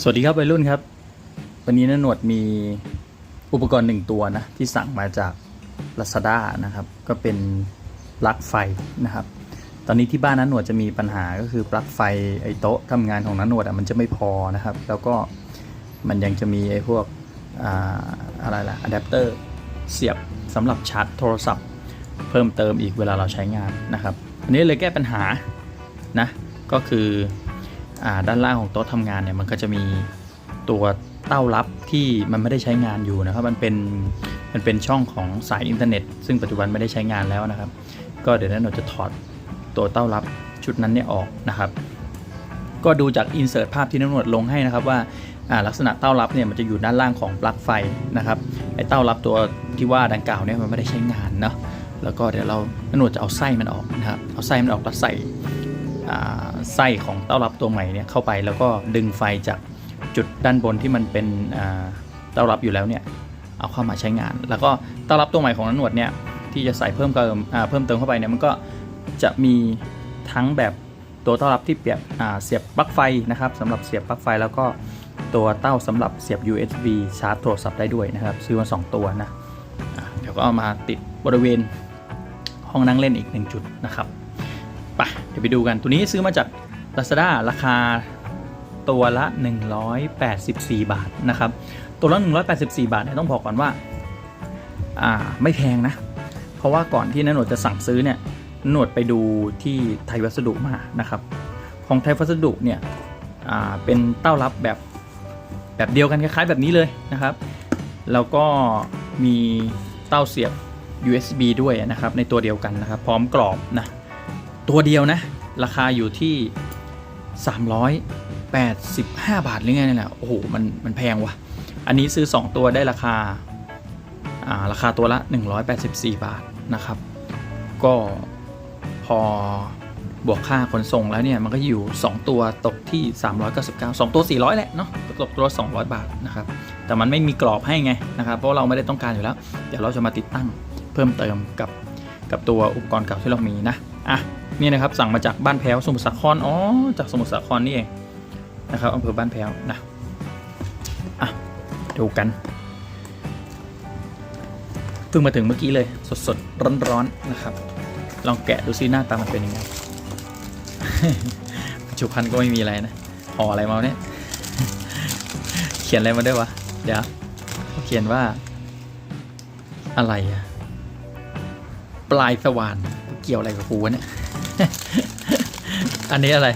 สวัสดีครับวัยรุ่นครับ วันนี้นะหนวดมีอุปกรณ์หนึ่งตัวนะ ที่สั่งมาจาก Lazada นะครับ ก็เป็นปลั๊กไฟนะครับ ตอนนี้ที่บ้านนั้นหนวดจะมีปัญหาก็คือปลั๊กไฟไอ้โต๊ะทำงานของนั้นหนวดอะมันจะไม่พอนะครับ แล้วก็มันยังจะมีไอ้พวกอ่าอะไรล่ะอะแดปเตอร์เสียบสำหรับชาร์จโทรศัพท์ เพิ่มเติมอีกเวลาเราใช้งานนะครับอันนี้เลยแก้ปัญหานะก็คือ ด้านล่างของโต๊ะทำงานเนี่ยมันก็จะมีตัวเต้ารับที่มันไม่ได้ใช้งานอยู่นะครับ มันเป็นมันเป็นช่องของสายอินเทอร์เน็ต ซึ่งปัจจุบันไม่ได้ใช้งานแล้วนะครับ ก็เดี๋ยวนั้นเราจะถอดตัวเต้ารับชุดนั้นเนี่ยออกนะครับ ก็ดูจากอินเสิร์ตภาพที่น้ำหนวดลงให้นะครับว่าลักษณะเต้ารับเนี่ยมันจะอยู่ด้านล่างของปลั๊กไฟนะครับไอ้เต้ารับตัวที่ว่าดังกล่าวเนี่ยมันไม่ได้ใช้งานเนาะแล้วก็เดี๋ยวเราน้ำหนวดจะเอาไส้มันออกนะครับเอาไส้มันออกแล้วใส่ ไส้ของเต้ารับตัวใหม่เนี่ยเข้าไปแล้วก็ดึงไฟจากจุดด้านบนที่มันเป็นเต้ารับอยู่แล้วเนี่ยเอาเข้ามาใช้งาน แล้วก็เต้ารับตัวใหม่ของน้ำหนวดเนี่ยที่จะใส่เพิ่มเติมเพิ่มเติมเข้าไปเนี่ยมันก็จะมีทั้งแบบตัวเต้ารับที่เปียบเสียบปลั๊กไฟนะครับสำหรับเสียบปลั๊กไฟแล้วก็ตัวเต้าสำหรับเสียบ USB ชาร์จโทรศัพท์ได้ด้วยนะครับ ซื้อมาสองตัวนะเดี๋ยวก็เอามาติดบริเวณห้องนั่งเล่นอีกหนึ่งจุดนะครับ ดี๋ยวไปดูกัน ตัวนี้ซื้อมาจาก Lazada ราคาตัวละ 184 บาทนะครับ ตัวละ 184 บาทเนี่ยต้องบอกก่อนว่า อ่า ไม่แพงนะ เพราะว่าก่อนที่นนหนวดจะสั่งซื้อเนี่ยนนหนวดไปดูที่ไทยวัสดุมานะครับ ของไทยวัสดุเนี่ย อ่า เป็นเต้ารับแบบแบบเดียวกันคล้ายๆ แบบนี้เลยนะครับ แล้วก็มีเต้าเสียบ USB ด้วยนะครับ ในตัวเดียวกันนะครับ พร้อมกรอบนะ ตัวเดียวนะ ราคาอยู่ที่ 385 บาทหรือไงนี่แหละโอ้โหมันมันแพงว่ะ อันนี้ซื้อ 2 ตัวได้ราคาาราคาตัวละ 184 บาทนะครับ ก็พอบวกค่าขนส่งแล้วเนี่ยมันก็อยู่ 2 ตัวตกที่ 399 2 ตัว 400 แหละเนาะตกตัว 200 บาทนะครับ แต่มันไม่มีกรอบให้ไงนะครับเพราะเราไม่ได้ต้องการอยู่แล้ว เดี๋ยวเราจะมาติดตั้งเพิ่มเติมกับกับตัวอุปกรณ์เก่าที่เรามีนะ อะนี่นะครับสั่งมาจากบ้านแพ้วสมุทรสาครอ๋อจากสมุทรสาครนี่เองนะครับอำเภอบ้านแพ้วนะอะดูกันเพิ่งมาถึงเมื่อกี้เลยสดสดร้อนร้อนๆนะครับ ลองแกะดูซิหน้าตามันเป็นยังไงปัจจุบันก็ไม่มีอะไรนะห่ออะไรมาเนี่ยเขียนอะไรมาด้วยวะเดี๋ยวเขาเขียนว่าอะไรอะปลายสว่าน เกี่ยวอะไรกับกูวะเนี่ย อันนี้อะไร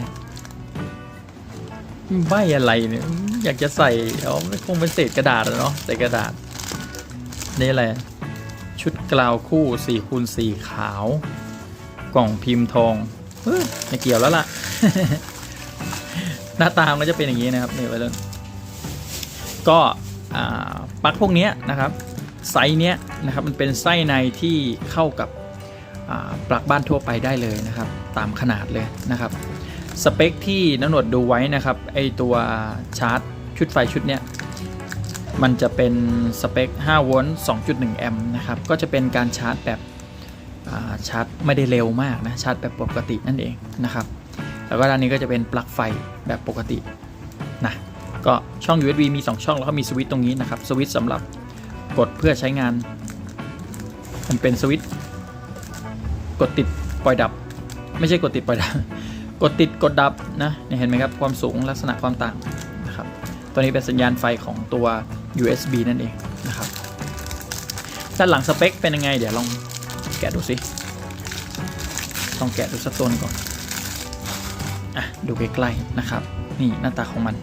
ใบอะไรเนี่ย อยากจะใส่เอาไม่คงเป็นเศษกระดาษอะเนาะใส่กระดาษ นี่อะไร ชุดกลาวคู่4คูณ4ขาว กล่องพิมพ์ทองเฮ้ยไม่เกี่ยวแล้วล่ะ หน้าตามันก็จะเป็นอย่างนี้นะครับนี่ไว้เลยก็ปลั๊กพวกนี้นะครับไซส์เนี้ยนะครับมันเป็นไส้ในที่เข้ากับ ปลั๊กบ้านทั่วไปได้เลยนะครับ ตามขนาดเลยนะครับสเปคที่นหนวดดูไว้นะครับไอตัวชาร์จชุดไฟชุดเนี้ยมันจะเป็นสเปค 5 โวลต์ 2.1 แอมป์นะครับ ก็จะเป็นการชาร์จแบบชาร์จไม่ได้เร็วมากนะ ชาร์จแบบปกตินั่นเองนะครับ แล้วก็ด้านนี้ก็จะเป็นปลั๊กไฟแบบปกตินะ ก็ช่อง USB มี 2 ช่องแล้วก็มีสวิตช์ตรงนี้นะครับ สวิตช์สำหรับกดเพื่อใช้งาน มันเป็นสวิตช์ กดติดปล่อยดับ ไม่ใช่กดติดปล่อยดับ กดติดกดดับนะเนี่ยเห็นไหมครับความสูงลักษณะความต่างนะครับตัวนี้เป็นสัญญาณไฟของตัว USB นั่นเองนะครับด้านหลังสเปคเป็นยังไง เดี๋ยวลองแกะดูสิลองแกะดูสักตัวนึงก่อนอะดูใกล้ๆนะครับ นี่หน้าตาของมัน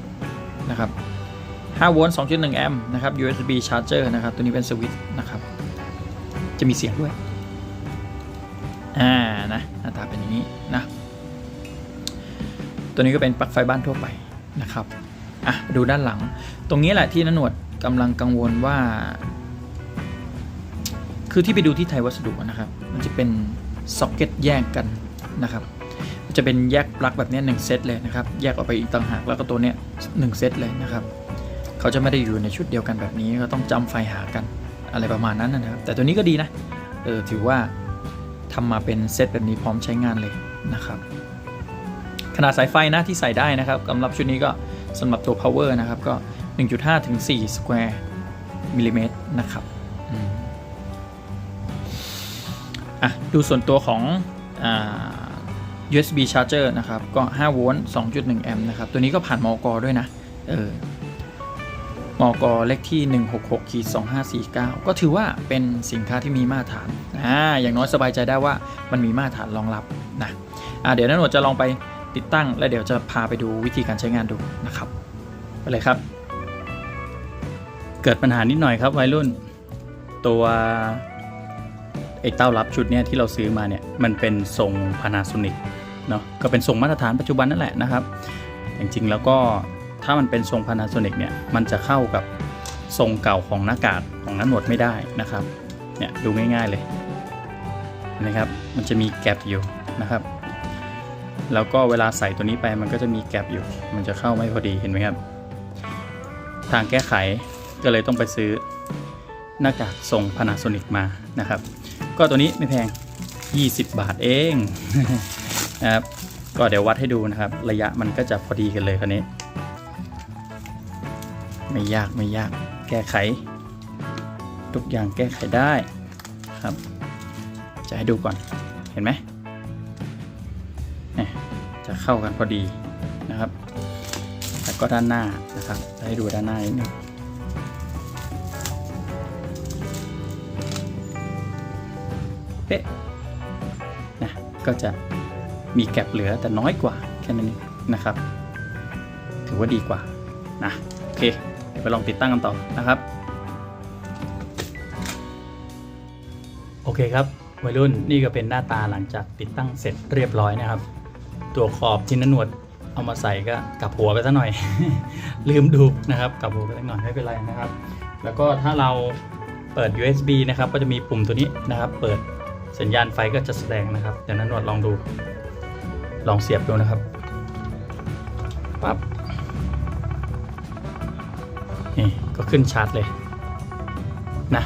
นะครับ5โวลต์2.1 แอมป์นะครับ USB charger นะครับ ตัวนี้เป็นสวิตช์นะครับ จะมีเสียงด้วย อ่านะหน้าตาเป็นอย่างนี้นะตัวนี้ก็เป็นปลั๊กไฟบ้านทั่วไปนะครับอะดูด้านหลัง ตรงนี้แหละที่นหนวดกำลังกังวลว่า คือที่ไปดูที่ไทยวัสดุนะครับ มันจะเป็นซ็อกเก็ตแยกกันนะครับจะเป็นแยกปลั๊กแบบนี้หนึ่งเซตเลยนะครับ แยกออกไปอีกต่างหากแล้วก็ตัวเนี้ยหนึ่งเซตเลยนะครับ เขาจะไม่ได้อยู่ในชุดเดียวกันแบบนี้ก็ต้องจำไฟหากันอะไรประมาณนั้นนะครับ แต่ตัวนี้ก็ดีนะ เออถือว่า ทำมาเป็นเซตแบบนี้พร้อมใช้งานเลยนะครับ ขนาดสายไฟนะที่ใส่ได้นะครับสำหรับชุดนี้ก็สำหรับตัว power นะครับก็ 1.5 ถึง4 square มิลลิเมตรนะครับอะดูส่วนตัวของอ USB charger นะครับ ก็ 5 โวลต์ 2.1 แอมป์นะครับ ตัวนี้ก็ผ่านมอกด้วยนะ เออ มอกเลขที่ 166ขีด2549 ก็ถือว่าเป็นสินค้าที่มีมาตรฐานอ่าอย่างน้อยสบายใจได้ว่ามันมีมาตรฐานรองรับนะอ่าเดี๋ยวนันหนวดจะลองไปติดตั้ง และเดี๋ยวจะพาไปดูวิธีการใช้งานดูนะครับไปเลยครับ เกิดปัญหานิดหน่อยครับวัยรุ่น ตัวไอ้เต้ารับชุดเนี้ยที่เราซื้อมาเนี่ยมันเป็นทรง Panasonic เนาะก็เป็นทรงมาตรฐานปัจจุบันนั่นแหละนะครับจริงๆแล้วก็ ถ้ามันเป็นทรง Panasonic เนี่ยมันจะเข้ากับทรงเก่าของหน้ากากของนั้นหนวดไม่ได้นะครับเนี่ยดูง่าย ๆเลยนะครับมันจะมีแกลบอยู่นะครับ แล้วก็เวลาใส่ตัวนี้ไปมันก็จะมีแกลบอยู่ มันจะเข้าไม่พอดีเห็นไหมครับ ทางแก้ไขก็เลยต้องไปซื้อหน้ากากทรง Panasonic มานะครับ ก็ตัวนี้ไม่แพง 20 บาทเองนะครับก็เดี๋ยววัดให้ดูนะครับ ระยะมันก็จะพอดีกันเลยคันนี้ ไม่ยากไม่ยากแก้ไข ทุกอย่างแก้ไขได้ครับ จะให้ดูก่อนเห็นไหมจะเข้ากันพอดีนะครับแล้วก็ด้านหน้านะครับจะให้ดูด้านหน้านิดนึงเป๊ะนะก็จะมีแก็บเหลือแต่น้อยกว่าแค่นั้นนะครับ ถือว่าดีกว่านะโอเค ดี๋ยวไปลองติดตั้งกันต่อนะครับ โอเคครับวัยรุ่นนี่ก็เป็นหน้าตาหลังจากติดตั้งเสร็จเรียบร้อยนะครับ ตัวขอบที่นันหนวดเอามาใส่ก็กลับหัวไปซะหน่อย ลืมดูนะครับกลับหัวไปสักหน่อยไม่เป็นไรนะครับ แล้วก็ถ้าเราเปิด USB นะครับก็จะมีปุ่มตัวนี้นะครับ เปิดสัญญาณไฟก็จะแสดงนะครับเดี๋ยวนันหนวดลองดูลองเสียบดูนะครับปั๊บ ก็ขึ้นชาร์จเลยนะ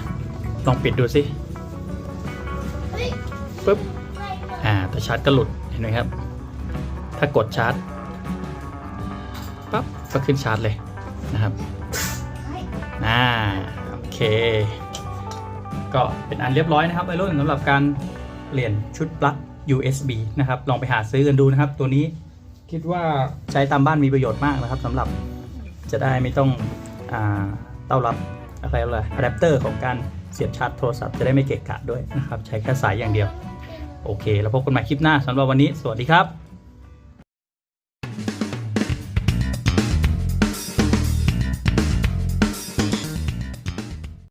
ลองปิดดูสิปึ๊บอ่าแต่ชาร์จก็หลุดเห็นไหมครับ ถ้ากดชาร์จปั๊บก็ขึ้นชาร์จเลยนะครับอ่าโอเค ก็เป็นอันเรียบร้อยนะครับวัยรุ่นสำหรับการเปลี่ยนชุดปลั๊ก USB นะครับ ลองไปหาซื้อกันดูนะครับ ตัวนี้คิดว่าใช้ตามบ้านมีประโยชน์มากนะครับสำหรับจะได้ไม่ต้อง เต้ารับอะไรเลยอะแดปเตอร์ของการเสียบชาร์จโทรศัพท์จะได้ไม่เกะกะด้วยนะครับ ใช้แค่สายอย่างเดียว โอเค แล้วพบกันใหม่คลิปหน้าสำหรับวันนี้ สวัสดีครับ